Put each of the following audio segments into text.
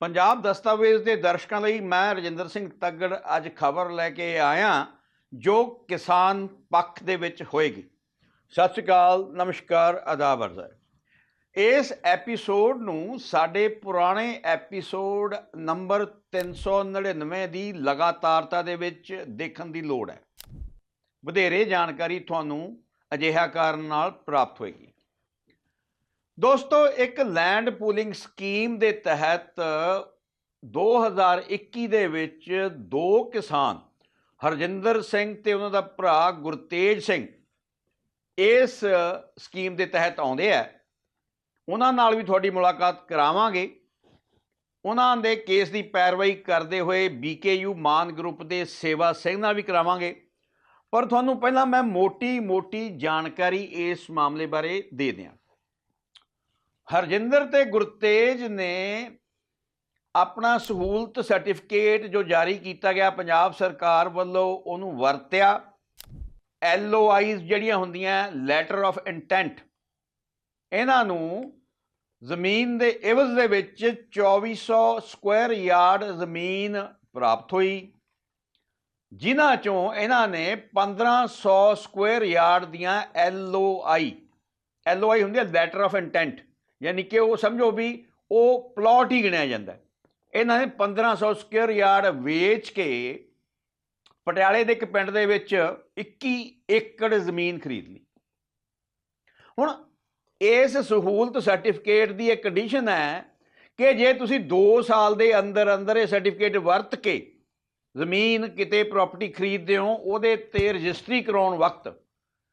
ਪੰਜਾਬ ਦਸਤਾਵੇਜ਼ ਦੇ ਦਰਸ਼ਕਾਂ ਲਈ ਮੈਂ ਰਜਿੰਦਰ ਸਿੰਘ ਤੱਗੜ ਅੱਜ ਖਬਰ ਲੈ ਕੇ ਆਇਆ, ਜੋ ਕਿਸਾਨ ਪੱਖ ਦੇ ਵਿੱਚ ਹੋਏਗੀ। ਸਤਿ ਸ਼੍ਰੀ ਅਕਾਲ, ਨਮਸਕਾਰ, ਆਦਾਬ ਅਰਜ਼। ਇਸ ਐਪੀਸੋਡ ਨੂੰ ਸਾਡੇ ਪੁਰਾਣੇ ਐਪੀਸੋਡ ਨੰਬਰ 399 ਦੀ ਲਗਾਤਾਰਤਾ ਦੇ ਵਿੱਚ ਦੇਖਣ ਦੀ ਲੋੜ ਹੈ। ਵਧੇਰੇ ਜਾਣਕਾਰੀ ਤੁਹਾਨੂੰ ਅਜਿਹਾ ਕਾਰਨ ਨਾਲ ਪ੍ਰਾਪਤ ਹੋਏਗੀ। ਦੋਸਤੋ, ਇੱਕ ਲੈਂਡ ਪੂਲਿੰਗ ਸਕੀਮ ਦੇ ਤਹਿਤ 2021 ਦੇ ਵਿੱਚ ਦੋ ਕਿਸਾਨ, ਹਰਜਿੰਦਰ ਸਿੰਘ ਤੇ ਉਹਨਾਂ ਦਾ ਭਰਾ ਗੁਰਤੇਜ ਸਿੰਘ, ਇਸ ਸਕੀਮ ਦੇ ਤਹਿਤ ਆਉਂਦੇ ਆ। ਉਹਨਾਂ ਨਾਲ ਵੀ ਤੁਹਾਡੀ ਮੁਲਾਕਾਤ ਕਰਾਵਾਂਗੇ। ਉਹਨਾਂ ਦੇ ਕੇਸ ਦੀ ਪੈਰਵਾਈ ਕਰਦੇ ਹੋਏ ਬੀਕੇਯੂ ਮਾਨ ਗਰੁੱਪ ਦੇ ਸੇਵਾ ਸਿੰਘ ਨਾਲ ਵੀ ਕਰਾਵਾਂਗੇ। ਪਰ ਤੁਹਾਨੂੰ ਪਹਿਲਾਂ ਮੈਂ ਮੋਟੀ-ਮੋਟੀ ਜਾਣਕਾਰੀ ਇਸ ਮਾਮਲੇ ਬਾਰੇ ਦੇ ਦਿਆਂ। ਹਰਜਿੰਦਰ ਤੇ ਗੁਰਤੇਜ ਨੇ ਆਪਣਾ ਸਹੂਲਤ ਸਰਟੀਫਿਕੇਟ ਜੋ ਜਾਰੀ ਕੀਤਾ ਗਿਆ ਪੰਜਾਬ ਸਰਕਾਰ ਵੱਲੋਂ, ਉਹਨੂੰ ਵਰਤਿਆ। ਐਲਓਆਈਜ਼ ਜਿਹੜੀਆਂ ਹੁੰਦੀਆਂ ਲੈਟਰ ਆਫ ਇੰਟੈਂਟ ਇਹਨਾਂ ਨੂੰ ਜ਼ਮੀਨ ਦੇ ਇਵਜ਼ ਦੇ ਵਿੱਚ 2400 ਸਕੁਆਇਰ ਯਾਰਡ ਜ਼ਮੀਨ ਪ੍ਰਾਪਤ ਹੋਈ। ਜਿਨ੍ਹਾਂ ਚੋਂ ਇਹਨਾਂ ਨੇ 1500 ਸਕੁਆਇਰ ਯਾਰਡ ਦੀਆਂ ਐਲਓਆਈ ਐਲਓਆਈ ਹੁੰਦੀ ਹੈ ਲੈਟਰ ਆਫ ਇੰਟੈਂਟ ਯਾਨੀ ਕਿ ਉਹ ਸਮਝੋ ਵੀ ਉਹ ਪਲਾਟ ਹੀ ਗਿਣਿਆ ਜਾਂਦਾ ਇਹਨਾਂ ਨੇ 1500 ਸਕੁਅਰ ਯਾਰਡ ਵੇਚ ਕੇ ਪਟਿਆਲੇ ਦੇ ਇੱਕ ਪਿੰਡ ਦੇ ਵਿੱਚ 21 ਏਕੜ ਜ਼ਮੀਨ ਖਰੀਦ ਲਈ। ਹੁਣ ਇਸ ਸਹੂਲਤ ਸਰਟੀਫਿਕੇਟ ਦੀ ਇੱਕ ਕੰਡੀਸ਼ਨ ਹੈ ਕਿ ਜੇ ਤੁਸੀਂ 2 ਸਾਲ ਦੇ ਅੰਦਰ ਅੰਦਰ ਇਹ ਸਰਟੀਫਿਕੇਟ ਵਰਤ ਕੇ ਜ਼ਮੀਨ ਕਿਤੇ ਪ੍ਰਾਪਰਟੀ ਖਰੀਦਦੇ ਹੋ, ਉਹਦੇ ਤੇ ਰਜਿਸਟਰੀ ਕਰਾਉਣ ਵਕਤ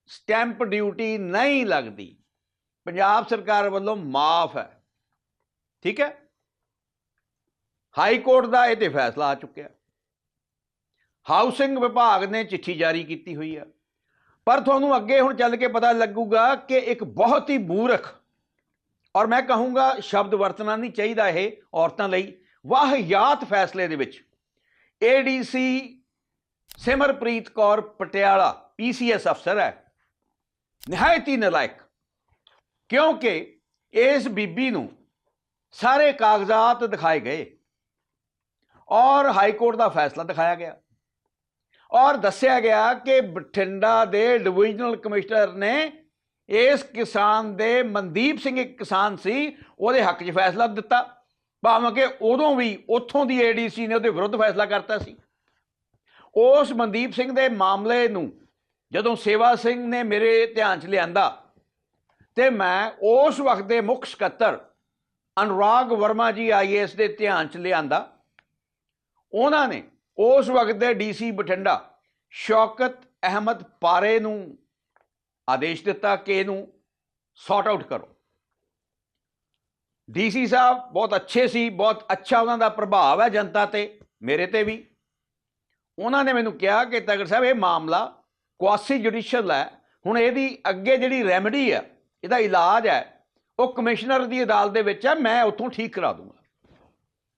ਸਟੈਂਪ ਡਿਊਟੀ ਨਹੀਂ ਲੱਗਦੀ ਪੰਜਾਬ ਸਰਕਾਰ ਵੱਲੋਂ ਮਾਫ ਹੈ। ਠੀਕ ਹੈ? ਹਾਈ ਕੋਰਟ ਦਾ ਇਹ ਤੇ ਫੈਸਲਾ ਆ ਚੁੱਕਿਆ। ਹਾਊਸਿੰਗ ਵਿਭਾਗ ਨੇ ਚਿੱਠੀ ਜਾਰੀ ਕੀਤੀ ਹੋਈ ਹੈ। ਪਰ ਤੁਹਾਨੂੰ ਅੱਗੇ ਹੁਣ ਚੱਲ ਕੇ ਪਤਾ ਲੱਗੂਗਾ ਕਿ ਇੱਕ ਬਹੁਤ ਹੀ ਮੂਰਖ ਔਰ ਮੈਂ ਕਹੂੰਗਾ ਸ਼ਬਦ ਵਰਤਣਾ ਨਹੀਂ ਚਾਹੀਦਾ ਇਹ ਔਰਤਾਂ ਲਈ ਵਾਹਿਯਾਤ ਫੈਸਲੇ ਦੇ ਵਿੱਚ। ਏਡੀਸੀ ਸਿਮਰਪ੍ਰੀਤ ਕੌਰ ਪਟਿਆਲਾ ਪੀਸੀਐਸ ਅਫਸਰ ਹੈ। ਨਿਹਾਇਤੀ ਨਲਾਇਕ। ਕਿਉਂਕਿ ਇਸ ਬੀਬੀ ਨੂੰ ਸਾਰੇ ਕਾਗਜ਼ਾਤ ਦਿਖਾਏ ਗਏ ਔਰ ਹਾਈ ਕੋਰਟ ਦਾ ਫੈਸਲਾ ਦਿਖਾਇਆ ਗਿਆ। ਔਰ ਦੱਸਿਆ ਗਿਆ ਕਿ ਬਠਿੰਡਾ ਦੇ ਡਿਵੀਜ਼ਨਲ ਕਮਿਸ਼ਨਰ ਨੇ ਇਸ ਕਿਸਾਨ ਦੇ, ਮਨਦੀਪ ਸਿੰਘ ਇੱਕ ਕਿਸਾਨ ਸੀ, ਉਹਦੇ ਹੱਕ 'ਚ ਫੈਸਲਾ ਦਿੱਤਾ। ਭਾਵੇਂ ਕਿ ਉਦੋਂ ਵੀ ਉੱਥੋਂ ਦੀ ਏਡੀਸੀ ਨੇ ਉਹਦੇ ਵਿਰੁੱਧ ਫੈਸਲਾ ਕਰਤਾ ਸੀ। ਉਸ ਮਨਦੀਪ ਸਿੰਘ ਦੇ ਮਾਮਲੇ ਨੂੰ ਜਦੋਂ ਸੇਵਾ ਸਿੰਘ ਨੇ ਮੇਰੇ ਧਿਆਨ 'ਚ ਲਿਆਂਦਾ ਤੇ ਮੈਂ ਉਸ ਵਕਤ ਦੇ ਮੁੱਖ ਸਕੱਤਰ ਅਨੁਰਾਗ ਵਰਮਾ ਜੀ ਆਈਐਸ ਦੇ ਧਿਆਨ 'ਚ ਲਿਆਂਦਾ। ਉਹਨਾਂ ਨੇ ਉਸ ਵਕਤ ਦੇ ਡੀਸੀ ਬਠਿੰਡਾ ਸ਼ੌਕਤ ਅਹਿਮਦ ਪਾਰੇ ਨੂੰ ਆਦੇਸ਼ ਦਿੱਤਾ ਕਿ ਇਹਨੂੰ ਸੌਟ ਆਊਟ ਕਰੋ। ਡੀਸੀ ਸਾਹਿਬ ਬਹੁਤ ਅੱਛੇ ਸੀ, ਬਹੁਤ ਅੱਛਾ ਉਹਨਾਂ ਦਾ ਪ੍ਰਭਾਵ ਹੈ ਜਨਤਾ ਤੇ, ਮੇਰੇ ਤੇ ਵੀ। ਉਹਨਾਂ ਨੇ ਮੈਨੂੰ ਕਿਹਾ ਕਿ ਤਗੜ ਸਾਹਿਬ, ਇਹ ਮਾਮਲਾ ਕੁਆਸੀ ਜੁਡੀਸ਼ੀਅਲ ਹੈ। ਹੁਣ ਇਹਦੀ ਅੱਗੇ ਜਿਹੜੀ ਰੈਮਡੀ ਹੈ ਇਹਦਾ ਇਲਾਜ ਹੈ। ਉਹ ਕਮਿਸ਼ਨਰ ਦੀ ਅਦਾਲਤ ਦੇ ਵਿੱਚ ਹੈ, ਮੈਂ ਉੱਥੋਂ ਠੀਕ ਕਰਾ ਦੂੰਗਾ।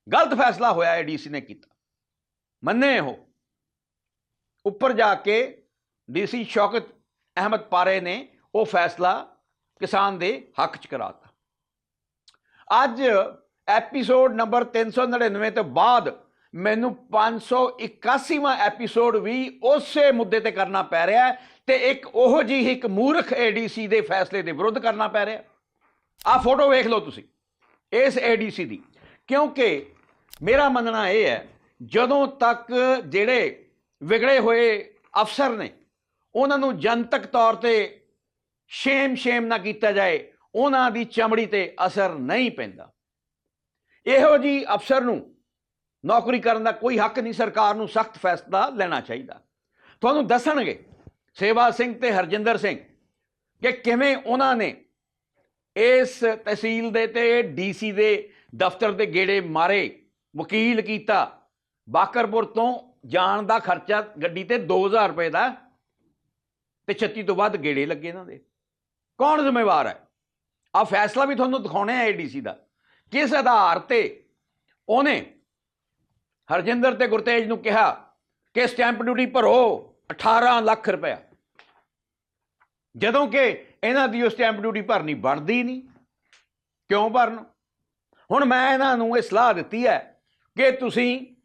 ਗਲਤ ਫੈਸਲਾ ਹੋਇਆ ਹੈ ਡੀਸੀ ਨੇ ਕੀਤਾ। ਮੰਨੇ ਉਹ ਉੱਪਰ ਜਾ ਕੇ ਡੀਸੀ ਸ਼ੌਕਤ ਅਹਿਮਦ ਪਾਰੇ ਨੇ ਉਹ ਫੈਸਲਾ ਕਿਸਾਨ ਦੇ ਹੱਕ 'ਚ ਕਰਾਤਾ। ਅੱਜ ਐਪੀਸੋਡ ਨੰਬਰ 399 ਤੋਂ ਬਾਅਦ ਮੈਨੂੰ 581ਵਾਂ ਐਪੀਸੋਡ ਵੀ ਉਸੇ ਮੁੱਦੇ ਤੇ ਕਰਨਾ ਪੈ ਰਿਹਾ ਹੈ ਤੇ ਇੱਕ ਉਹੋ ਜਿਹੀ ਇੱਕ ਮੂਰਖ ਏਡੀਸੀ ਦੇ ਫੈਸਲੇ ਦੇ ਵਿਰੁੱਧ ਕਰਨਾ ਪੈ ਰਿਹਾ ਆ ਫੋਟੋ ਵੇਖ ਲਓ ਤੁਸੀਂ, ਇਸ ਏਡੀਸੀ ਦੀ। ਕਿਉਂਕਿ ਮੇਰਾ ਮੰਨਣਾ ਇਹ ਹੈ, ਜਦੋਂ ਤੱਕ ਜਿਹੜੇ ਵਿਗੜੇ ਹੋਏ ਅਫਸਰ ਨੇ, ਉਹਨਾਂ ਨੂੰ ਜਨਤਕ ਤੌਰ ਤੇ ਸ਼ੇਮ ਸ਼ੇਮ ਨਾ ਕੀਤਾ ਜਾਏ, ਉਹਨਾਂ ਦੀ ਚਮੜੀ ਤੇ ਅਸਰ ਨਹੀਂ ਪੈਂਦਾ। ਇਹੋ ਜੀ ਅਫਸਰ ਨੂੰ ਨੌਕਰੀ ਕਰਨ ਦਾ ਕੋਈ ਹੱਕ ਨਹੀਂ ਸਰਕਾਰ ਨੂੰ ਸਖਤ ਫੈਸਲਾ ਲੈਣਾ ਚਾਹੀਦਾ। ਤੁਹਾਨੂੰ ਦੱਸਣਗੇ ਸੇਵਾ ਸਿੰਘ ਤੇ ਹਰਜਿੰਦਰ ਸਿੰਘ ਕਿ ਕਿਵੇਂ ਉਹਨਾਂ ਨੇ ਇਸ ਤਹਿਸੀਲ ਦੇ ਤੇ ਡੀਸੀ ਦੇ ਦਫ਼ਤਰ ਦੇ ਗੇੜੇ ਮਾਰੇ, ਵਕੀਲ ਕੀਤਾ। ਬਾਕਰਪੁਰ ਤੋਂ ਜਾਣ ਦਾ ਖਰਚਾ ਗੱਡੀ ਤੇ 2000 ਰੁਪਏ ਦਾ ਤੇ 36 ਤੋਂ ਵੱਧ ਗੇੜੇ ਲੱਗੇ ਇਹਨਾਂ ਦੇ। ਕੌਣ ਜ਼ਿੰਮੇਵਾਰ ਹੈ? ਆ ਫੈਸਲਾ ਵੀ ਤੁਹਾਨੂੰ ਦਿਖਾਉਣਾ ਹੈ ਏਡੀਸੀ ਦਾ। ਕਿਸ ਆਧਾਰ ਤੇ ਉਹਨੇ ਹਰਜਿੰਦਰ ਤੇ ਗੁਰਤੇਜ ਨੂੰ ਕਿਹਾ ਕਿ ਸਟੈਂਪ ਡਿਊਟੀ ਭਰੋ? 18 ਲੱਖ ਰੁਪਇਆ। ਜਦੋਂ ਕਿ ਇਹਨਾਂ ਦੀ ਉਹ ਸਟੈਂਪ ਡਿਊਟੀ ਭਰਨੀ ਬਣਦੀ ਨਹੀਂ। ਕਿਉਂ ਭਰਨ? ਹੁਣ ਮੈਂ ਇਹਨਾਂ ਨੂੰ ਇਹ ਸਲਾਹ ਦਿੱਤੀ ਹੈ ਕਿ ਤੁਸੀਂ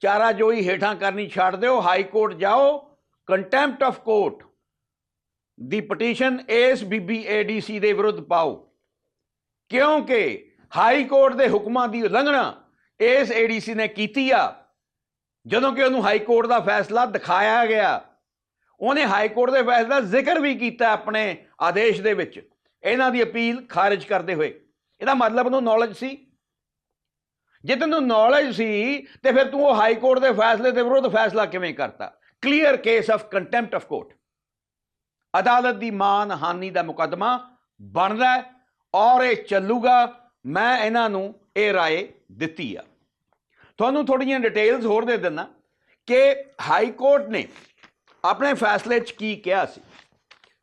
ਚਾਰਾ ਜੋਈ ਹੇਠਾਂ ਕਰਨੀ ਛੱਡ ਦਿਓ, ਹਾਈ ਕੋਰਟ ਜਾਓ ਕੰਟੈਂਪਟ ਆਫ ਕੋਰਟ ਦੀ ਪਟੀਸ਼ਨ ਇਸ ਬੀਬੀਏਡੀਸੀ ਦੇ ਵਿਰੁੱਧ ਪਾਓ। ਕਿਉਂਕਿ ਹਾਈ ਕੋਰਟ ਦੇ ਹੁਕਮਾਂ ਦੀ ਉਲੰਘਣਾ ਇਸ ਏਡੀਸੀ ਨੇ ਕੀਤੀ ਆ। ਜਦੋਂ ਕਿ ਉਹਨੂੰ ਹਾਈ ਕੋਰਟ ਦਾ ਫੈਸਲਾ ਦਿਖਾਇਆ ਗਿਆ। ਉਹਨੇ ਹਾਈ ਕੋਰਟ ਦੇ ਫੈਸਲੇ ਦਾ ਜ਼ਿਕਰ ਵੀ ਕੀਤਾ ਆਪਣੇ ਆਦੇਸ਼ ਦੇ ਵਿੱਚ। ਇਹਨਾਂ ਦੀ ਅਪੀਲ ਖਾਰਜ ਕਰਦੇ ਹੋਏ। ਇਹਦਾ ਮਤਲਬ ਉਹਨੂੰ ਨੌਲੇਜ ਸੀ। ਜੇ ਤੈਨੂੰ ਨੌਲੇਜ ਸੀ, ਤੇ ਫਿਰ ਤੂੰ ਉਹ ਹਾਈ ਕੋਰਟ ਦੇ ਫੈਸਲੇ ਦੇ ਵਿਰੁੱਧ ਫੈਸਲਾ ਕਿਵੇਂ ਕਰਤਾ? Clear case of contempt of court ਅਦਾਲਤ ਦੀ ਮਾਨ ਹਾਨੀ ਦਾ ਮੁਕੱਦਮਾ ਬਣਦਾ ਔਰ ਇਹ ਚੱਲੂਗਾ। ਮੈਂ ਇਹਨਾਂ ਨੂੰ ਇਹ ਰਾਏ ਦਿੱਤੀ ਆ। ਤੁਹਾਨੂੰ ਥੋੜੀਆਂ ਡਿਟੇਲਸ ਹੋਰ ਦੇ ਦਿੰਦਾ ਕਿ ਹਾਈ ਕੋਰਟ ਨੇ ਆਪਣੇ ਫੈਸਲੇ 'ਚ ਕੀ ਕਿਹਾ ਸੀ।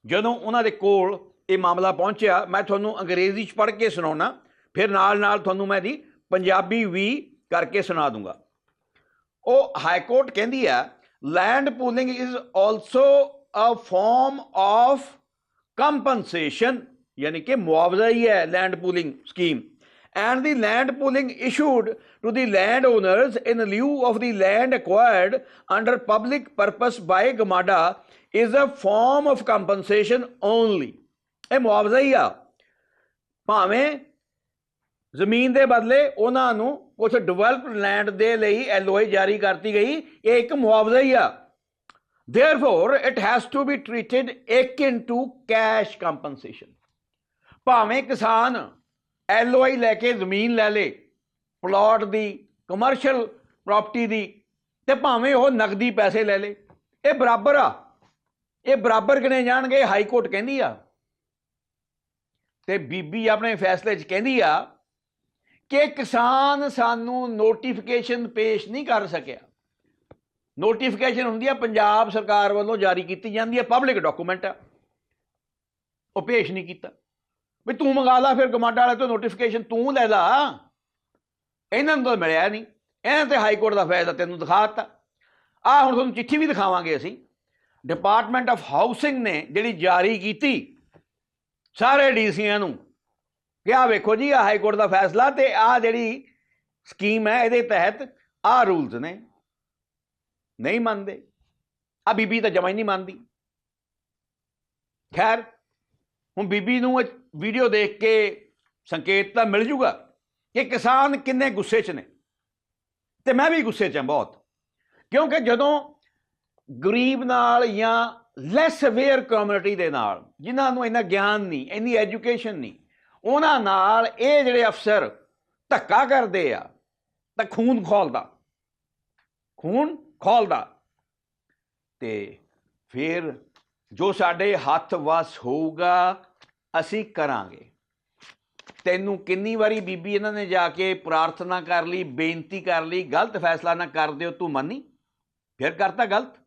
ਜਦੋਂ ਉਹਨਾਂ ਦੇ ਕੋਲ ਇਹ ਮਾਮਲਾ ਪਹੁੰਚਿਆ, ਮੈਂ ਤੁਹਾਨੂੰ ਅੰਗਰੇਜ਼ੀ 'ਚ ਪੜ੍ਹ ਕੇ ਸੁਣਾਉਣਾ, ਫਿਰ ਨਾਲ ਨਾਲ ਤੁਹਾਨੂੰ ਮੈਂ ਦੀ ਪੰਜਾਬੀ ਵੀ ਕਰਕੇ ਸੁਣਾ ਦੂੰਗਾ। ਉਹ ਹਾਈ ਕੋਰਟ ਕਹਿੰਦੀ ਆ land pooling is also a form of compensation ਯਾਨੀ ਕਿ ਮੁਆਵਜ਼ਾ ਹੀ ਹੈ land pooling scheme and the land pooling issued to the landowners in lieu of the land acquired under public purpose by GMADA is a form of compensation only ਇਹ ਮੁਆਵਜ਼ਾ ਹੀ ਆ ਭਾਵੇਂ ਜ਼ਮੀਨ ਦੇ ਬਦਲੇ ਉਹਨਾਂ ਨੂੰ ਕੁਝ ਡਿਵੈਲਪਡ ਲੈਂਡ ਦੇ ਲਈ ਐਲਓਆਈ ਜਾਰੀ ਕਰਤੀ ਗਈ ਇਹ ਇੱਕ ਮੁਆਵਜ਼ਾ ਹੀ ਆ therefore it has to be treated akin to cash compensation ਭਾਵੇਂ ਕਿਸਾਨ ਐਲਓਆਈ ਲੈ ਕੇ ਜ਼ਮੀਨ ਲੈ ਲੇ, ਪਲਾਟ ਦੀ ਕਮਰਸ਼ੀਅਲ ਪ੍ਰਾਪਰਟੀ ਦੀ, ਤੇ ਭਾਵੇਂ ਉਹ ਨਕਦੀ ਪੈਸੇ ਲੈ ਲੇ। ਇਹ ਬਰਾਬਰ ਆ। ਇਹ ਬਰਾਬਰ ਗਿਣੇ ਜਾਣਗੇ? ਹਾਈ ਕੋਰਟ ਕਹਿੰਦੀ ਆ। ਤੇ ਬੀਬੀ ਆਪਣੇ ਫੈਸਲੇ 'ਚ ਕਹਿੰਦੀ ਆ ਕਿ ਕਿਸਾਨ ਸਾਨੂੰ ਨੋਟੀਫਿਕੇਸ਼ਨ ਪੇਸ਼ ਨਹੀਂ ਕਰ ਸਕਿਆ। ਨੋਟੀਫਿਕੇਸ਼ਨ ਹੁੰਦੀ ਆ, ਪੰਜਾਬ ਸਰਕਾਰ ਵੱਲੋਂ ਜਾਰੀ ਕੀਤੀ ਜਾਂਦੀ ਹੈ ਪਬਲਿਕ ਡਾਕੂਮੈਂਟ ਆ। ਉਹ ਪੇਸ਼ ਨਹੀਂ ਕੀਤਾ। ਵੀ ਤੂੰ ਮੰਗਾ ਲਾ, ਫਿਰ ਕਮਾਂਡਾ ਵਾਲੇ ਤੋਂ ਨੋਟੀਫਿਕੇਸ਼ਨ ਤੂੰ ਲੈ ਲਾ। ਇਹਨਾਂ ਨੂੰ ਤਾਂ ਮਿਲਿਆ ਨਹੀਂ। ਇਹਨਾਂ ਤੇ ਹਾਈ ਕੋਰਟ ਦਾ ਫੈਸਲਾ ਤੈਨੂੰ ਦਿਖਾ ਦਿੱਤਾ। ਆ ਹੁਣ ਤੁਹਾਨੂੰ ਚਿੱਠੀ ਵੀ ਦਿਖਾਵਾਂਗੇ ਅਸੀਂ। ਡਿਪਾਰਟਮੈਂਟ ਆਫ ਹਾਊਸਿੰਗ ਨੇ ਜਿਹੜੀ ਜਾਰੀ ਕੀਤੀ, ਸਾਰੇ ਡੀਸੀਆਂ ਨੂੰ। ਕਿ ਆ ਵੇਖੋ ਜੀ ਆ ਹਾਈ ਕੋਰਟ ਦਾ ਫੈਸਲਾ ਤੇ ਆ ਜਿਹੜੀ ਸਕੀਮ ਹੈ, ਇਹਦੇ ਤਹਿਤ ਆ ਰੂਲਸ ਨੇ। ਨਹੀਂ ਮੰਨਦੇ। ਆ ਬੀਬੀ ਤਾਂ ਜਮਾ ਨਹੀਂ ਮੰਨਦੀ। ਖੈਰ, ਹੁਣ ਬੀਬੀ ਨੂੰ ਵੀਡੀਓ ਦੇਖ ਕੇ ਸੰਕੇਤ ਤਾਂ ਮਿਲ ਜੂਗਾ ਕਿ ਕਿਸਾਨ ਕਿੰਨੇ ਗੁੱਸੇ 'ਚ ਨੇ। ਤੇ ਮੈਂ ਵੀ ਗੁੱਸੇ 'ਚ ਹਾਂ ਬਹੁਤ। ਕਿਉਂਕਿ ਜਦੋਂ ਗਰੀਬ ਨਾਲ ਜਾਂ ਲੈਸ ਅਵੇਅਰ ਕਮਿਊਨਿਟੀ ਦੇ ਨਾਲ, ਜਿਨ੍ਹਾਂ ਨੂੰ ਇੰਨਾ ਗਿਆਨ ਨਹੀਂ, ਇੰਨੀ ਐਜੂਕੇਸ਼ਨ ਨਹੀਂ, ਉਹਨਾਂ ਨਾਲ ਇਹ ਜਿਹੜੇ ਅਫਸਰ ਧੱਕਾ ਕਰਦੇ ਆ, ਤਾਂ ਖੂਨ ਖੋਲਦਾ। ਖੂਨ ਖੋਲਦਾ। ਤੇ ਫਿਰ ਜੋ ਸਾਡੇ ਹੱਥ ਵਸ ਹੋਊਗਾ ਅਸੀਂ ਕਰਾਂਗੇ। ਤੈਨੂੰ ਕਿੰਨੀ ਵਾਰੀ ਬੀਬੀ ਇਹਨਾਂ ਨੇ ਜਾ ਕੇ ਪ੍ਰਾਰਥਨਾ ਕਰ ਲਈ, ਬੇਨਤੀ ਕਰ ਲਈ, ਗਲਤ ਫੈਸਲਾ ਨਾ ਕਰ ਦਿਓ, ਤੂੰ ਮੰਨੀ? ਫਿਰ ਕਰਤਾ ਗਲਤ।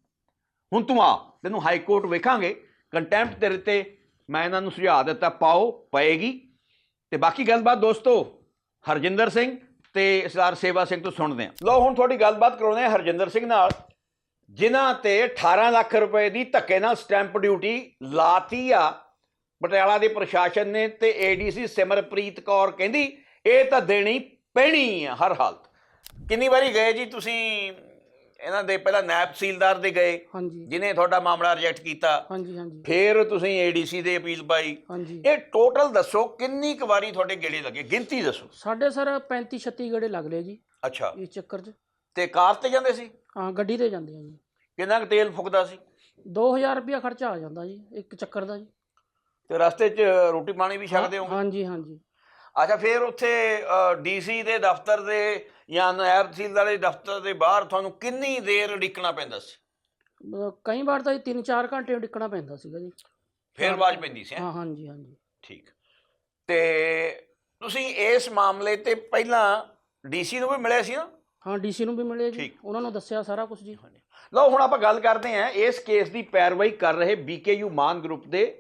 ਹੁਣ ਤੂੰ ਆ, ਤੈਨੂੰ ਹਾਈ ਕੋਰਟ ਵੇਖਾਂਗੇ ਕੰਟੈਂਪਟ ਤੇਰੇ ਤੇ ਮੈਂ ਇਹਨਾਂ ਨੂੰ ਸੁਝਾਅ ਦਿੱਤਾ, ਪਾਓ, ਪਏਗੀ। ਤੇ ਬਾਕੀ ਗੱਲਬਾਤ ਦੋਸਤੋ, ਹਰਜਿੰਦਰ ਸਿੰਘ ਤੇ ਸਰਦਾਰ ਸੇਵਾ ਸਿੰਘ ਤੋਂ ਸੁਣਦੇ ਹਾਂ। ਲਓ, ਹੁਣ ਤੁਹਾਡੀ ਗੱਲਬਾਤ ਕਰਾਉਂਦੇ ਹਾਂ ਹਰਜਿੰਦਰ ਸਿੰਘ ਨਾਲ। ਜਿਨ੍ਹਾਂ ਤੇ 18 ਲੱਖ ਰੁਪਏ ਦੀ ਧੱਕੇ ਨਾਲ ਸਟੈਂਪ ਡਿਊਟੀ ਲਾਤੀ ਆ ਪਟਿਆਲਾ ਦੇ ਪ੍ਰਸ਼ਾਸਨ ਨੇ ਤੇ ਏਡੀਸੀ ਸਿਮਰਪ੍ਰੀਤ ਕੌਰ ਕਹਿੰਦੀ ਇਹ ਤਾਂ ਦੇਣੀ ਪੈਣੀ ਆ ਹਰ ਹਾਲਤ। ਕਿੰਨੀ ਵਾਰੀ ਗਏ ਜੀ ਤੁਸੀਂ ਇਹਨਾਂ ਦੇ ਪਹਿਲਾਂ ਨਾਇਬ ਤਹਿਸੀਲਦਾਰ ਦੇ ਗਏ ਜਿਨੇ ਤੁਹਾਡਾ ਮਾਮਲਾ ਰਿਜੈਕਟ ਕੀਤਾ। ਹਾਂਜੀ ਹਾਂਜੀ। ਫਿਰ ਤੁਸੀਂ ਏਡੀਸੀ ਦੇ ਅਪੀਲ ਪਾਈ। ਇਹ ਟੋਟਲ ਦੱਸੋ ਕਿੰਨੀ ਕੁ ਵਾਰੀ ਤੁਹਾਡੇ ਗੇੜੇ ਲੱਗੇ? ਗਿਣਤੀ ਦੱਸੋ। ਸਾਡੇ ਸਰ 35 36 ਗੜੇ ਲੱਗ ਲਏ ਜੀ। ਅੱਛਾ। ਇਸ ਚੱਕਰ 'ਚ। ਤੇ ਕਾਰ ਤੇ ਜਾਂਦੇ ਸੀ? ਹਾਂ ਗੱਡੀ ਤੇ ਜਾਂਦੇ ਆ ਜੀ। ਕਿੰਨਾ ਕੁ ਤੇਲ ਫੁਕਦਾ ਸੀ? 2000 ਰੁਪਇਆ ਖਰਚਾ ਆ ਜਾਂਦਾ ਜੀ ਇੱਕ ਚੱਕਰ ਦਾ ਜੀ। ਤੇ ਰਸਤੇ 'ਚ ਰੋਟੀ ਪਾਣੀ ਵੀ ਛਕਦੇ ਹੋਗੇ ਹਾਂਜੀ ਹਾਂਜੀ। ਅੱਛਾ ਫਿਰ ਉੱਥੇ ਡੀਸੀ ਦੇ ਦਫ਼ਤਰ ਦੇ ਜਾਂ ਨਾਇਬ ਤਹਿਸੀਲਦਾਰ ਦੇ ਦਫ਼ਤਰ ਦੇ ਬਾਹਰ ਤੁਹਾਨੂੰ ਕਿੰਨੀ ਦੇਰ ਉਡੀਕਣਾ ਪੈਂਦਾ ਸੀ? ਅਹ ਕਈ ਵਾਰ ਤਾਂ 3-4 ਘੰਟੇ ਡਿੱਕਣਾ ਪੈਂਦਾ ਸੀਗਾ ਜੀ। ਫਿਰ ਆਵਾਜ਼ ਪੈਂਦੀ ਸੀ ਹੈਂ? ਹਾਂ ਹਾਂਜੀ ਹਾਂਜੀ। ਠੀਕ। ਤੇ ਤੁਸੀਂ ਇਸ ਮਾਮਲੇ ਤੇ ਪਹਿਲਾਂ ਡੀਸੀ ਨੂੰ ਵੀ ਮਿਲੇ ਸੀ ਨਾ? ਹਾਂ ਡੀਸੀ ਨੂੰ ਵੀ ਮਿਲੇ ਜੀ। ਠੀਕ। ਉਹਨਾਂ ਨੂੰ ਦੱਸਿਆ ਸਾਰਾ ਕੁਝ ਜੀ। ਲਓ ਹੁਣ ਆਪਾਂ ਗੱਲ ਕਰਦੇ ਹਾਂ ਇਸ ਕੇਸ ਦੀ ਪੈਰਵਾਈ ਕਰ ਰਹੇ ਬੀਕੇਯੂ ਮਾਨ ਗਰੁੱਪ ਦੇ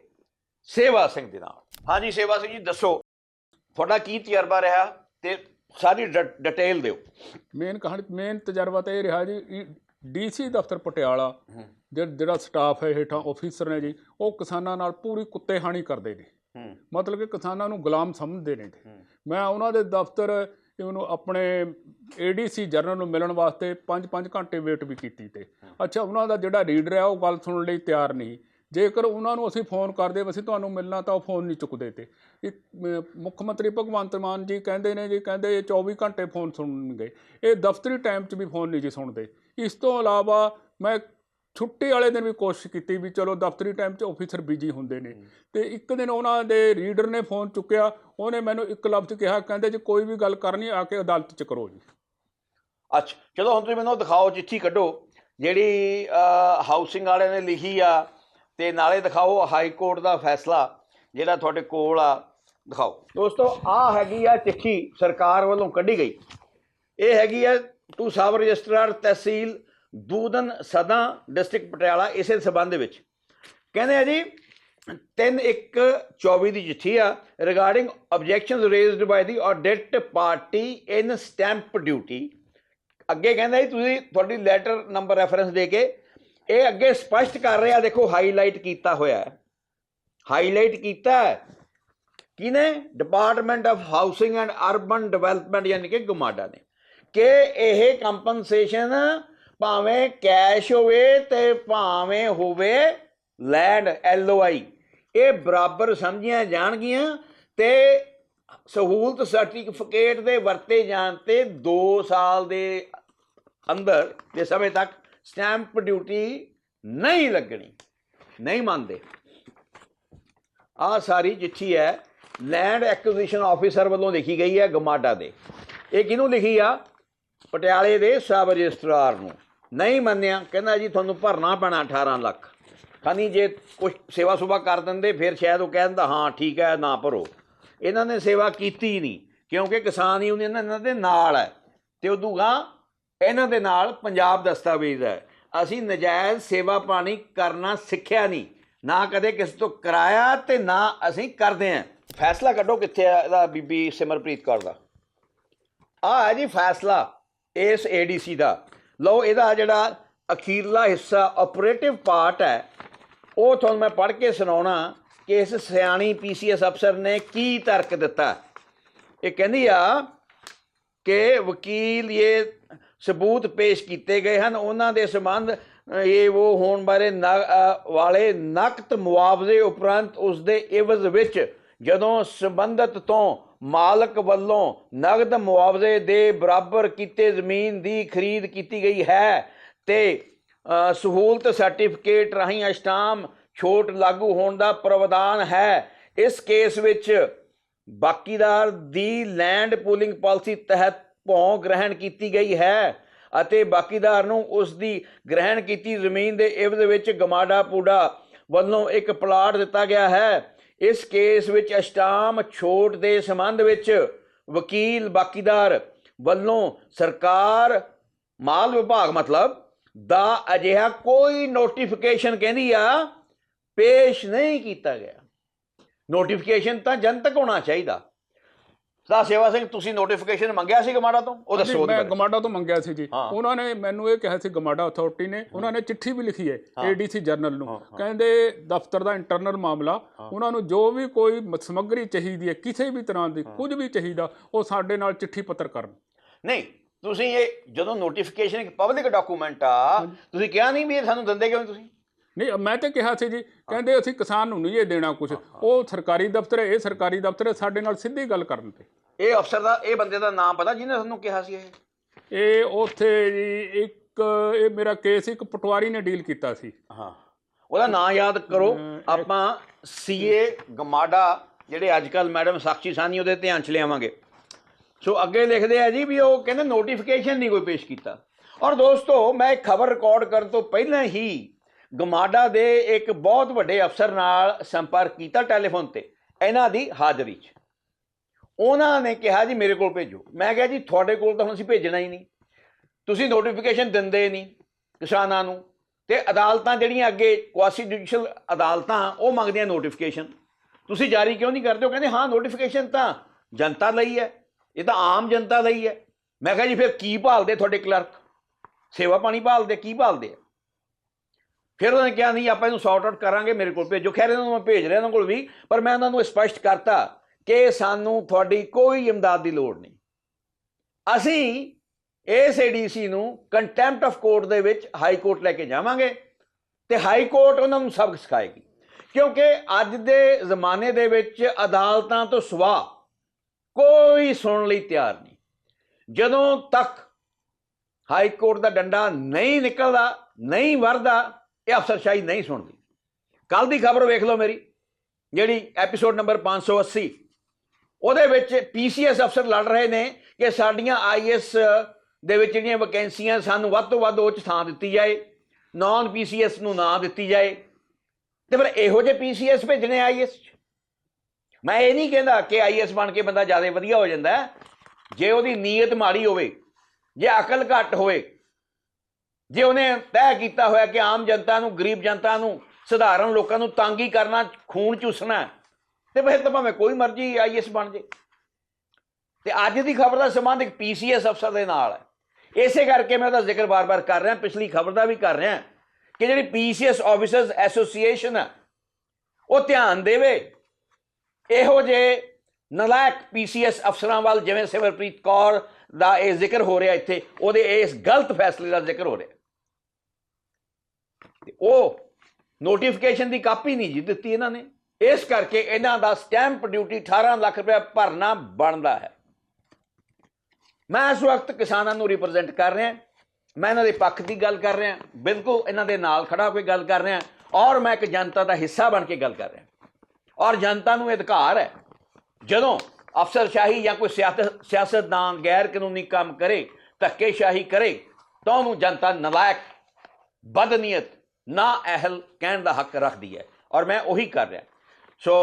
ਸੇਵਾ ਸਿੰਘ ਦੇ ਨਾਲ। ਹਾਂਜੀ ਸੇਵਾ ਸਿੰਘ ਜੀ ਦੱਸੋ। ਤੁਹਾਡਾ ਕੀ ਤਜਰਬਾ ਰਿਹਾ? ਤੇ ਸਾਰੀ ਡ- ਡਿਟੇਲ ਦਿਓ। ਮੇਨ ਕਹਾਣੀ ਮੇਨ ਤਜਰਬਾ ਤਾਂ ਇਹ ਰਿਹਾ ਜੀ ਡੀਸੀ ਦਫ਼ਤਰ ਪਟਿਆਲਾ ਜਿਹ- ਜਿਹੜਾ ਸਟਾਫ ਹੈ ਹੇਠਾਂ ਆਫੀਸਰ ਨੇ ਜੀ ਉਹ ਕਿਸਾਨਾਂ ਨਾਲ ਪੂਰੀ ਕੁੱਤੇਹਾਣੀ ਕਰਦੇ ਨੇ। ਹੂੰ। ਮਤਲਬ ਕਿ ਕਿਸਾਨਾਂ ਨੂੰ ਗੁਲਾਮ ਸਮਝਦੇ ਨੇ ਗੇ। ਮੈਂ ਉਹਨਾਂ ਦੇ ਦਫ਼ਤਰ ਇਹਨੂੰ ਆਪਣੇ ਏਡੀਸੀ ਜਨਰਲ ਨੂੰ ਮਿਲਣ ਵਾਸਤੇ 5-5 ਘੰਟੇ ਵੇਟ ਵੀ ਕੀਤੀ ਤੇ। ਅੱਛਾ ਉਹਨਾਂ ਦਾ ਜਿਹੜਾ ਰੀਡਰ ਹੈ ਉਹ ਗੱਲ ਸੁਣਨ ਲਈ ਤਿਆਰ ਨਹੀਂ। ਜੇਕਰ ਉਹਨਾਂ ਨੂੰ ਅਸੀਂ ਫੋਨ ਕਰਦੇ ਅਸੀਂ ਤੁਹਾਨੂੰ ਮਿਲਣਾ ਤਾਂ ਉਹ ਫੋਨ ਨਹੀਂ ਚੁੱਕਦੇ ਤੇ। ਇੱਕ ਮੁੱਖ ਮੰਤਰੀ ਭਗਵੰਤ ਮਾਨ ਜੀ ਕਹਿੰਦੇ ਨੇ ਜੀ ਕਹਿੰਦੇ ਇਹ 24 ਘੰਟੇ ਫੋਨ ਸੁਣਨਗੇ। ਇਹ ਦਫ਼ਤਰੀ ਟਾਈਮ 'ਚ ਵੀ ਫੋਨ ਨਹੀਂ ਜੀ ਸੁਣਦੇ। ਇਸ ਤੋਂ ਇਲਾਵਾ ਮੈਂ ਛੁੱਟੀ ਵਾਲੇ ਦਿਨ ਵੀ ਕੋਸ਼ਿਸ਼ ਕੀਤੀ ਵੀ ਚਲੋ ਦਫ਼ਤਰੀ ਟਾਈਮ 'ਚ ਆਫੀਸਰ ਬਿਜ਼ੀ ਹੁੰਦੇ ਨੇ। ਤੇ ਇੱਕ ਦਿਨ ਉਹਨਾਂ ਦੇ ਰੀਡਰ ਨੇ ਫੋਨ ਚੁੱਕਿਆ ਉਹਨੇ ਮੈਨੂੰ ਇੱਕ ਲਫ਼ਜ਼ ਕਿਹਾ ਕਹਿੰਦੇ ਜੀ ਕੋਈ ਵੀ ਗੱਲ ਕਰਨੀ ਆ ਕੇ ਅਦਾਲਤ 'ਚ ਕਰੋ ਜੀ। ਅੱਛਾ ਚਲੋ ਹੁਣ ਤੁਸੀਂ ਮੈਨੂੰ ਦਿਖਾਓ ਚਿੱਠੀ ਕੱਢੋ। ਜਿਹੜੀ ਹਾਊਸਿੰਗ ਵਾਲਿਆਂ ਨੇ ਲਿਖੀ ਆ ਤੇ ਨਾਲੇ ਦਿਖਾਓ ਹਾਈ ਕੋਰਟ ਦਾ ਫੈਸਲਾ, ਜਿਹੜਾ ਤੁਹਾਡੇ ਕੋਲ ਆ। ਦਿਖਾਓ। ਦੋਸਤੋ, ਆ ਹੈਗੀ ਆ ਚਿੱਠੀ ਸਰਕਾਰ ਵੱਲੋਂ ਕੱਢੀ ਗਈ। ਇਹ ਹੈਗੀ ਆ ਟੂ ਸਾਬ ਰਜਿਸਟਰਾਰ ਤਹਿਸੀਲ ਦੂਦਨ ਸਦਾ ਡਿਸਟ੍ਰਿਕਟ ਪਟਿਆਲਾ, ਇਸੇ ਸਬੰਧ ਵਿੱਚ। ਕਹਿੰਦੇ ਆ ਜੀ 3 1 24 ਦੀ ਚਿੱਠੀ ਆ regarding objections raised by the audit party in stamp duty ਅੱਗੇ ਕਹਿੰਦਾ ਜੀ, ਤੁਸੀਂ ਤੁਹਾਡੀ ਲੈਟਰ ਨੰਬਰ ਰੈਫਰੈਂਸ ਦੇ ਕੇ ਇਹ ਅੱਗੇ ਸਪਸ਼ਟ ਕਰ ਰਿਹਾ, ਦੇਖੋ ਹਾਈਲਾਈਟ ਕੀਤਾ ਹੋਇਆ ਹਾਈਲਾਈਟ ਕੀਤਾ ਹੈ। ਕਿਨੇ department of housing and urban development ਯਾਨੀ ਕਿ ਗੁਮਾਡਾ ਨੇ। ਕਿ ਇਹ ਕੰਪਨਸੇਸ਼ਨ ਭਾਵੇਂ ਕੈਸ਼ ਹੋਵੇ ਤੇ ਭਾਵੇਂ ਹੋਵੇ ਲੈਂਡ ਆਈ ਇਹ ਬਰਾਬਰ ਸਮਝੀਆਂ ਜਾਣਗੀਆਂ ਤੇ ਸਹੂਲਤ ਸਰਟੀਫਿਕੇਟ ਦੇ ਵਰਤੇ ਜਾਣ ਤੇ 2 ਸਾਲ ਦੇ ਅੰਦਰ, ਦੇ ਸਮੇਂ ਤੱਕ ਸਟੈਂਪ ਡਿਊਟੀ ਨਹੀਂ ਲੱਗਣੀ, ਨਹੀਂ ਮੰਨਦੇ। ਆ ਸਾਰੀ ਚਿੱਠੀ ਹੈ ਲੈਂਡ ਐਕੁਜੀਸ਼ਨ ਆਫੀਸਰ ਵੱਲੋਂ ਲਿਖੀ ਗਈ ਹੈ ਗਮਾਡਾ ਦੇ। ਇਹ ਕਿਹਨੂੰ ਲਿਖੀ ਆ? ਪਟਿਆਲੇ ਦੇ ਸਬ ਰਜਿਸਟਰਾਰ ਨੂੰ। ਨਹੀਂ ਮੰਨਿਆ, ਕਹਿੰਦਾ ਜੀ ਤੁਹਾਨੂੰ ਭਰਨਾ ਪੈਣਾ 18 ਲੱਖ। ਖਾਨੀ ਜੇ ਕੁਝ ਸੇਵਾ ਸੁਭਾ ਕਰ ਦਿੰਦੇ, ਫਿਰ ਸ਼ਾਇਦ ਉਹ ਕਹਿ ਦਿੰਦਾ, ਹਾਂ ਠੀਕ ਹੈ, ਨਾ ਭਰੋ। ਇਹਨਾਂ ਨੇ ਸੇਵਾ ਕੀਤੀ ਨਹੀਂ, ਕਿਉਂਕਿ ਕਿਸਾਨ ਯੂਨੀਅਨ ਇਹਨਾਂ ਦੇ ਨਾਲ ਹੈ। ਤੇ ਉਦੋਂ ਗਾਂ ਇਹਨਾਂ ਦੇ ਨਾਲ ਪੰਜਾਬ ਦਸਤਾਵੇਜ਼ ਹੈ। ਅਸੀਂ ਨਜਾਇਜ਼ ਸੇਵਾ ਪਾਣੀ ਕਰਨਾ ਸਿੱਖਿਆ ਨਹੀਂ। ਨਾ ਕਦੇ ਕਿਸੇ ਤੋਂ ਕਰਾਇਆ ਤੇ ਨਾ ਅਸੀਂ ਕਰਦੇ ਆਂ ਫੈਸਲਾ ਕੱਢੋ ਕਿੱਥੇ ਆ ਇਹਦਾ ਬੀਬੀ ਸਿਮਰਪ੍ਰੀਤ ਕੌਰ ਦਾ। ਆ ਹੈ ਜੀ ਫੈਸਲਾ ਇਸ ਏਡੀਸੀ ਦਾ। ਲਓ ਇਹਦਾ ਜਿਹੜਾ ਅਖੀਰਲਾ ਹਿੱਸਾ ਆਪਰੇਟਿਵ ਪਾਰਟ ਹੈ, ਉਹ ਤੁਹਾਨੂੰ ਮੈਂ ਪੜ੍ਹ ਕੇ ਸੁਣਾਉਣਾ ਕਿ ਇਸ ਸਿਆਣੀ ਪੀਸੀਐਸ ਅਫਸਰ ਨੇ ਕੀ ਤਰਕ ਦਿੱਤਾ। ਇਹ ਕਹਿੰਦੀ ਆ ਕਿ ਵਕੀਲ ਇਹ ਸਬੂਤ ਪੇਸ਼ ਕੀਤੇ ਗਏ ਹਨ। ਉਹਨਾਂ ਦੇ ਸੰਬੰਧ ਅ, ਇਹ ਉਹ ਹੋਣ ਬਾਰੇ ਨ- ਵਾਲੇ ਨਕਦ ਮੁਆਵਜ਼ੇ ਉਪਰੰਤ ਉਸ ਦੇ ਇਵਜ਼ ਵਿੱਚ ਜਦੋਂ ਸੰਬੰਧਤ ਤੋਂ ਮਾਲਕ ਵੱਲੋਂ ਨਗਦ ਮੁਆਵਜ਼ੇ ਦੇ ਬਰਾਬਰ ਕੀਤੇ ਜ਼ਮੀਨ ਦੀ ਖਰੀਦ ਕੀਤੀ ਗਈ ਹੈ ਤੇ ਸਹੂਲਤ ਸਰਟੀਫਿਕੇਟ ਰਾਹੀਂ ਅਸ਼ਟਾਮ ਛੋਟ ਲਾਗੂ ਹੋਣ ਦਾ ਪ੍ਰਵਧਾਨ ਹੈ। ਇਸ ਕੇਸ ਵਿੱਚ ਬਾਕੀਦਾਰ ਦੀ ਲੈਂਡ ਪੂਲਿੰਗ ਪਾਲਿਸੀ ਤਹਿਤ ਭੌਂ ਗ੍ਰਹਿਣ ਕੀਤੀ ਗਈ ਹੈ ਅਤੇ ਬਾਕੀਦਾਰ ਨੂੰ ਉਸ ਦੀ ਗ੍ਰਹਿਣ ਕੀਤੀ ਜ਼ਮੀਨ ਦੇ ਇਵਜ਼ ਵਿੱਚ ਗਮਾਡਾ ਪੂਡਾ ਵੱਲੋਂ ਇੱਕ ਪਲਾਟ ਦਿੱਤਾ ਗਿਆ ਹੈ। ਇਸ ਕੇਸ ਵਿੱਚ ਅਸ਼ਟਾਮ ਛੋਟ ਦੇ ਸੰਬੰਧ ਵਿੱਚ ਵਕੀਲ ਬਾਕੀਦਾਰ ਵੱਲੋਂ ਸਰਕਾਰ, ਮਾਲ ਵਿਭਾਗ ਮਤਲਬ, ਦਾ ਅਜਿਹਾ ਕੋਈ ਨੋਟੀਫਿਕੇਸ਼ਨ ਕਹਿੰਦੀ ਆ, ਪੇਸ਼ ਨਹੀਂ ਕੀਤਾ ਗਿਆ। ਨੋਟੀਫਿਕੇਸ਼ਨ ਤਾਂ ਜਨਤਕ ਹੋਣਾ ਚਾਹੀਦਾ। ਸਦਾ ਸੇਵਾ ਸਿੰਘ ਤੁਸੀਂ ਨੋਟੀਫਿਕੇਸ਼ਨ ਮੰਗਿਆ ਸੀ ਗਮਾੜਾ ਤੋਂ? ਉਹ ਦੱਸੋ ਮੈਂ। ਗਮਾਡਾ ਤੋਂ ਮੰਗਿਆ ਸੀ ਜੀ। ਉਹਨਾਂ ਨੇ ਮੈਨੂੰ ਇਹ ਕਿਹਾ ਸੀ ਗਮਾਡਾ ਅਥਾਰਟੀ ਨੇ ਉਹਨਾਂ ਨੇ ਚਿੱਠੀ ਵੀ ਲਿਖੀ ਹੈ ਏਡੀਸੀ ਜਰਨਲ ਨੂੰ। ਕਹਿੰਦੇ ਦਫ਼ਤਰ ਦਾ ਇੰਟਰਨਲ ਮਾਮਲਾ ਉਹਨਾਂ ਨੂੰ ਜੋ ਵੀ ਕੋਈ ਸਮੱਗਰੀ ਚਾਹੀਦੀ ਹੈ ਕਿਸੇ ਵੀ ਤਰ੍ਹਾਂ ਦੀ ਕੁਝ ਵੀ ਚਾਹੀਦਾ ਉਹ ਸਾਡੇ ਨਾਲ ਚਿੱਠੀ ਪੱਤਰ ਕਰਨ। ਨਹੀਂ ਤੁਸੀਂ ਇਹ ਜਦੋਂ ਨੋਟੀਫਿਕੇਸ਼ਨ ਇੱਕ ਪਬਲਿਕ ਡਾਕੂਮੈਂਟ ਆ ਤੁਸੀਂ ਕਿਹਾ ਨਹੀਂ ਵੀ ਇਹ ਸਾਨੂੰ ਦਿੰਦੇ ਕਿਉਂ ਤੁਸੀਂ? ਨਹੀਂ ਮੈਂ ਤੇ ਕਿਹਾ ਸੀ ਜੀ ਕਹਿੰਦੇ ਅਸੀਂ ਕਿਸਾਨ ਨੂੰ ਨਹੀਂ ਇਹ ਦੇਣਾ ਕੁਝ ਉਹ ਸਰਕਾਰੀ ਦਫ਼ਤਰ ਹੈ ਇਹ ਸਰਕਾਰੀ ਦਫ਼ਤਰ ਹੈ ਸਾਡੇ ਨਾਲ ਸਿੱਧੀ ਗੱਲ ਕਰਨ ਤੇ। ਇਹ ਅਫਸਰ ਦਾ ਇਹ ਬੰਦੇ ਦਾ ਨਾਮ ਪਤਾ ਜਿਹਨੇ ਤੁਹਾਨੂੰ ਕਿਹਾ ਸੀ ਇਹ? ਇਹ ਉੱਥੇ ਜੀ ਇੱਕ ਇਹ ਮੇਰਾ ਕੇਸ ਇੱਕ ਪਟਵਾਰੀ ਨੇ ਡੀਲ ਕੀਤਾ ਸੀ। ਹਾਂ। ਉਹਦਾ ਨਾਂ ਯਾਦ ਕਰੋ ਆਪਾਂ ਸੀਏ ਗਮਾਡਾ ਜਿਹੜੇ ਅੱਜ ਕੱਲ ਮੈਡਮ ਸਾਖੀ ਸਾਨੀ ਉਹਦੇ ਧਿਆਨ ਚ ਲਿਆਵਾਂਗੇ। ਸੋ ਅੱਗੇ ਲਿਖਦੇ ਆ ਜੀ ਵੀ ਉਹ ਕਹਿੰਦੇ ਨੋਟੀਫਿਕੇਸ਼ਨ ਨਹੀਂ ਕੋਈ ਪੇਸ਼ ਕੀਤਾ। ਔਰ ਦੋਸਤੋ ਮੈਂ ਇੱਕ ਖਬਰ ਰਿਕਾਰਡ ਕਰਨ ਤੋਂ ਪਹਿਲਾਂ ਹੀ ਗਮਾਡਾ ਦੇ ਇੱਕ ਬਹੁਤ ਵੱਡੇ ਅਫਸਰ ਨਾਲ ਸੰਪਰਕ ਕੀਤਾ ਟੈਲੀਫੋਨ ਤੇ, ਇਹਨਾਂ ਦੀ ਹਾਜ਼ਰੀ 'ਚ। ਉਹਨਾਂ ਨੇ ਕਿਹਾ, ਜੀ, ਮੇਰੇ ਕੋਲ ਭੇਜੋ। ਮੈਂ ਕਿਹਾ, ਜੀ, ਤੁਹਾਡੇ ਕੋਲ ਤਾਂ ਹੁਣ ਅਸੀਂ ਭੇਜਣਾ ਹੀ ਨਹੀਂ। ਤੁਸੀਂ ਨੋਟੀਫਿਕੇਸ਼ਨ ਦਿੰਦੇ ਨਹੀਂ ਕਿਸਾਨਾਂ ਨੂੰ ਤੇ ਅਦਾਲਤਾਂ ਜਿਹੜੀਆਂ ਅੱਗੇ ਕੁਆਸੀ ਜੁਡੀਸ਼ੀਅਲ ਅਦਾਲਤਾਂ, ਉਹ ਮੰਗਦੀਆਂ ਨੋਟੀਫਿਕੇਸ਼ਨ ਤੁਸੀਂ ਜਾਰੀ ਕਿਉਂ ਨਹੀਂ ਕਰਦੇ? ਉਹ ਕਹਿੰਦੇ, ਹਾਂ ਨੋਟੀਫਿਕੇਸ਼ਨ ਤਾਂ ਜਨਤਾ ਲਈ ਹੈ। ਇਹ ਤਾਂ ਆਮ ਜਨਤਾ ਲਈ ਹੈ। ਮੈਂ ਕਿਹਾ, ਜੀ, ਫਿਰ ਕੀ ਭਾਲਦੇ ਤੁਹਾਡੇ ਕਲਰਕ ਸੇਵਾ ਪਾਣੀ ਭਾਲਦੇ, ਕੀ ਭਾਲਦੇ ਆ? ਫਿਰ ਉਹਨਾਂ ਨੇ ਕਿਹਾ, ਨਹੀਂ, ਆਪਾਂ ਇਹਨੂੰ ਸੌਰਟ ਆਊਟ ਕਰਾਂਗੇ, ਮੇਰੇ ਕੋਲ ਭੇਜੋ। ਖੈਰ, ਇਹਨਾਂ ਨੂੰ ਮੈਂ ਭੇਜ ਰਿਹਾ, ਇਹਨਾਂ ਕੋਲ ਵੀ, ਪਰ ਮੈਂ ਉਹਨਾਂ ਨੂੰ ਸਪਸ਼ਟ ਕਰਤਾ ਕਿ ਸਾਨੂੰ ਤੁਹਾਡੀ ਕੋਈ ਇਮਦਾਦ ਦੀ ਲੋੜ ਨਹੀਂ। ਅਸੀਂ ਇਸ ਏਡੀਸੀ ਨੂੰ ਕੰਟੈਂਪਟ ਆਫ ਕੋਰਟ ਦੇ ਵਿੱਚ ਹਾਈ ਕੋਰਟ ਲੈ ਕੇ ਜਾਵਾਂਗੇ ਤੇ ਹਾਈ ਕੋਰਟ ਉਹਨਾਂ ਨੂੰ ਸਬਕ ਸਿਖਾਏਗੀ। ਕਿਉਂਕਿ ਅੱਜ ਦੇ ਜ਼ਮਾਨੇ ਦੇ ਵਿੱਚ ਅਦਾਲਤਾਂ ਤੋਂ ਸਿਵਾ ਕੋਈ ਸੁਣਨ ਲਈ ਤਿਆਰ ਨਹੀਂ। ਜਦੋਂ ਤੱਕ ਹਾਈ ਕੋਰਟ ਦਾ ਡੰਡਾ ਨਹੀਂ ਨਿਕਲਦਾ, ਨਹੀਂ ਵਰਦਾ ਇਹ ਅਫਸਰਸ਼ਾਹੀ ਨਹੀਂ ਸੁਣਦੀ। ਕੱਲ ਦੀ ਖਬਰ ਵੇਖ ਲਓ ਮੇਰੀ, ਜਿਹੜੀ ਐਪੀਸੋਡ ਨੰਬਰ 580 ਉਹਦੇ ਵਿੱਚ ਪੀਸੀਐਸ ਅਫਸਰ ਲੜ ਰਹੇ ਨੇ ਕਿ ਸਾਡੀਆਂ ਆਈਐਸ ਦੇ ਵਿੱਚ ਜਿਹੜੀਆਂ ਵੈਕੈਂਸੀਆਂ ਸਾਨੂੰ ਵੱਧ ਤੋਂ ਵੱਧ ਉਹ ਚ ਥਾਂ ਦਿੱਤੀ ਜਾਏ ਨਾਨ ਪੀਸੀਐਸ ਨੂੰ ਨਾ ਦਿੱਤੀ ਜਾਏ। ਤੇ ਫਿਰ ਇਹੋ ਜਿਹੇ ਪੀਸੀਐਸ ਭੇਜਣੇ ਆਈਐਸ ਚ। ਮੈਂ ਇਹ ਨਹੀਂ ਕਹਿੰਦਾ ਕਿ ਆਈਐਸ ਬਣ ਕੇ ਬੰਦਾ ਜ਼ਿਆਦਾ ਵਧੀਆ ਹੋ ਜਾਂਦਾ। ਜੇ ਉਹਦੀ ਨੀਅਤ ਮਾੜੀ ਹੋਵੇ, ਜੇ ਅਕਲ ਘੱਟ ਹੋਵੇ ਜੇ ਉਹਨੇ ਤੈਅ ਕੀਤਾ ਹੋਇਆ ਕਿ ਆਮ ਜਨਤਾ ਨੂੰ ਗਰੀਬ ਜਨਤਾ ਨੂੰ ਸਧਾਰਨ ਲੋਕਾਂ ਨੂੰ ਤੰਗ ਹੀ ਕਰਨਾ ਖੂਨ ਚੂਸਣਾ ਹੈ, ਤੇ ਫਿਰ ਤਾਂ ਭਾਵੇਂ ਕੋਈ ਮਰਜ਼ੀ ਆਈਐਸ ਬਣ ਜੇ। ਤੇ ਅੱਜ ਦੀ ਖਬਰ ਦਾ ਸੰਬੰਧ ਇੱਕ ਪੀਸੀਐਸ ਅਫਸਰ ਦੇ ਨਾਲ ਹੈ। ਇਸੇ ਕਰਕੇ ਮੈਂ ਉਹਦਾ ਜ਼ਿਕਰ ਬਾਰ-ਬਾਰ ਕਰ ਰਿਹਾ ਪਿਛਲੀ ਖਬਰ ਦਾ ਵੀ ਕਰ ਰਿਹਾ ਕਿ ਜਿਹੜੀ ਪੀਸੀਐਸ ਆਫੀਸਰਸ ਐਸੋਸੀਏਸ਼ਨ ਹੈ ਉਹ ਧਿਆਨ ਦੇਵੇ। ਇਹੋ ਜਿਹੇ ਨਲਾਇਕ ਪੀਸੀਐਸ ਅਫਸਰਾਂ ਵੱਲ ਜਿਵੇਂ ਸਿਮਰਪ੍ਰੀਤ ਕੌਰ ਦਾ ਇਹ ਜ਼ਿਕਰ ਹੋ ਰਿਹਾ ਇੱਥੇ ਉਹਦੇ ਇਸ ਗਲਤ ਫੈਸਲੇ ਦਾ ਜ਼ਿਕਰ ਹੋ ਰਿਹਾ। ਤੇ ਉਹ ਨੋਟੀਫਿਕੇਸ਼ਨ ਦੀ ਕਾਪੀ ਨਹੀਂ ਜੀ ਦਿੱਤੀ ਇਹਨਾਂ ਨੇ। ਇਸ ਕਰਕੇ ਇਹਨਾਂ ਦਾ ਸਟੈਂਪ ਡਿਊਟੀ 18 ਲੱਖ ਰੁਪਏ ਭਰਨਾ ਬਣਦਾ ਹੈ। ਮੈਂ ਇਸ ਵਕਤ ਕਿਸਾਨਾਂ ਨੂੰ ਰਿਪਰੈਜ਼ੈਂਟ ਕਰ ਰਿਹਾ। ਮੈਂ ਇਹਨਾਂ ਦੇ ਪੱਖ ਦੀ ਗੱਲ ਕਰ ਰਿਹਾ। ਬਿਲਕੁਲ ਇਹਨਾਂ ਦੇ ਨਾਲ ਖੜਾ ਹੋ ਕੇ ਗੱਲ ਕਰ ਰਿਹਾ। ਔਰ ਮੈਂ ਇੱਕ ਜਨਤਾ ਦਾ ਹਿੱਸਾ ਬਣ ਕੇ ਗੱਲ ਕਰ ਰਿਹਾ। ਔਰ ਜਨਤਾ ਨੂੰ ਇਹ ਅਧਿਕਾਰ ਹੈ। ਜਦੋਂ ਅਫਸਰਸ਼ਾਹੀ ਜਾਂ ਕੋਈ ਸਿਆਸਤ, ਸਿਆਸਤਦਾਨ ਗੈਰ ਕਾਨੂੰਨੀ ਕੰਮ ਕਰੇ, ਧੱਕੇਸ਼ਾਹੀ ਕਰੇ, ਤਾਂ ਉਹਨੂੰ ਜਨਤਾ ਨਲਾਇਕ, ਬਦਨੀਅਤ ਨਾ ਅਹਿਲ ਕਹਿਣ ਦਾ ਹੱਕ ਰੱਖਦੀ ਹੈ। ਔਰ ਮੈਂ ਉਹੀ ਕਰ ਰਿਹਾ। ਸੋ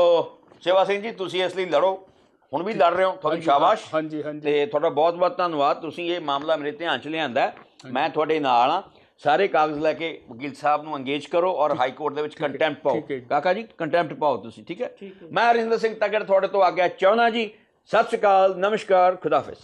ਸੇਵਾ ਸਿੰਘ ਜੀ ਤੁਸੀਂ ਇਸ ਲਈ ਲੜੋ। ਹੁਣ ਵੀ ਲੜ ਰਹੇ ਹੋ। ਤੁਹਾਨੂੰ ਸ਼ਾਬਾਸ਼। ਹਾਂਜੀ ਹਾਂਜੀ। ਤੇ ਤੁਹਾਡਾ ਬਹੁਤ ਬਹੁਤ ਧੰਨਵਾਦ। ਤੁਸੀਂ ਇਹ ਮਾਮਲਾ ਮੇਰੇ ਧਿਆਨ ਚ ਲਿਆਂਦਾ। ਮੈਂ ਤੁਹਾਡੇ ਨਾਲ ਆ ਸਾਰੇ ਕਾਗਜ਼ ਲੈ ਕੇ ਵਕੀਲ ਸਾਹਿਬ ਨੂੰ ਅੰਗੇਜ ਕਰੋ ਔਰ ਹਾਈ ਕੋਰਟ ਦੇ ਵਿੱਚ ਕੰਟੈਂਪਟ ਪਾਓ। ਕਾਕਾ ਜੀ ਕੰਟੈਂਪਟ ਪਾਓ ਤੁਸੀਂ ਠੀਕ ਹੈ। ਮੈਂ ਹਰਿੰਦਰ ਸਿੰਘ ਤਗੜ ਤੁਹਾਡੇ ਤੋਂ ਆਗਿਆ ਚਾਹੁੰਦਾ ਜੀ। ਸਤਿ ਸ਼੍ਰੀ ਅਕਾਲ ਨਮਸਕਾਰ ਖੁਦਾਫਿਜ਼